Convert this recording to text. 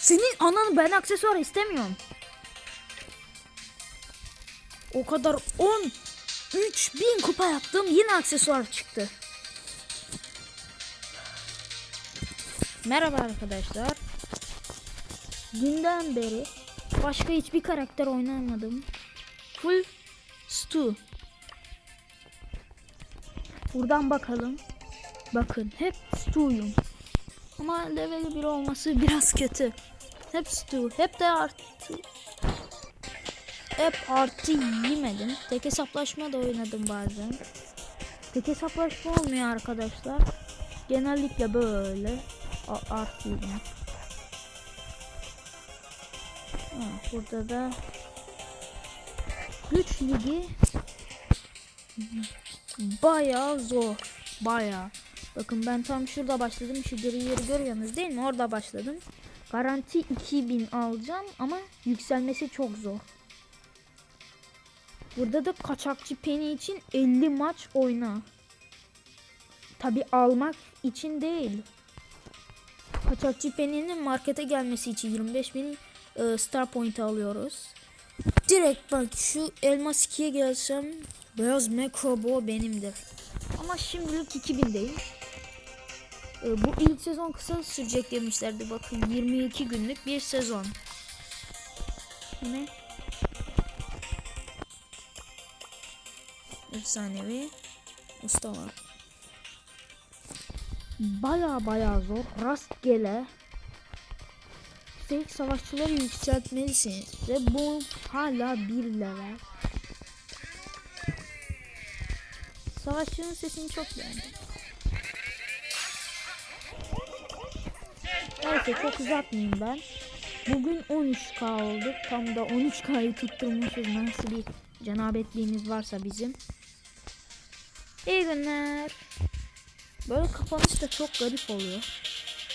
Senin ananı ben aksesuar istemiyorum. O kadar 10 3000 kupa yaptım yine aksesuar çıktı. Merhaba arkadaşlar. Dünden beri başka hiçbir karakter oynamadım. Full Stu. Buradan bakalım. Bakın hep Stu'yum. Ama level 1 olması biraz kötü. Hep Stu. Hep de artı. Hep artı yemedim. Tek hesaplaşma da oynadım bazen. Tek hesaplaşma olmuyor arkadaşlar. Genellikle böyle artı yedim. Burada da güç ligi bayağı zor. Bayağı. Bakın ben tam şurada başladım. Şu gri yeri görüyorsunuz değil mi? Orada başladım. Garanti 2000 alacağım ama yükselmesi çok zor. Burada da kaçakçı Penny için 50 maç oyna. Tabi almak için değil. Kaçakçı Penny'nin markete gelmesi için 25 bin e, star point alıyoruz. Direkt bak şu elmas 2'ye gelsem beyaz mekrobo benimdir. Ama şimdilik 2000'deyim. E, bu ilk sezon kısa sürecek demişlerdi. Bakın 22 günlük bir sezon. Ne? Efsanevi Mustafa. Baya baya zor. Rastgele. Üstelik savaşçıları yükseltmelisiniz. Ve bu hala bir level. Savaşçının sesini çok beğendim. Neyse çok uzatmayayım ben. Bugün 13k olduk. Tam da 13k'yı tutturmuşuz. Nasıl bir cenabetliğimiz varsa bizim. İyi günler. Böyle kapanış da çok garip oluyor.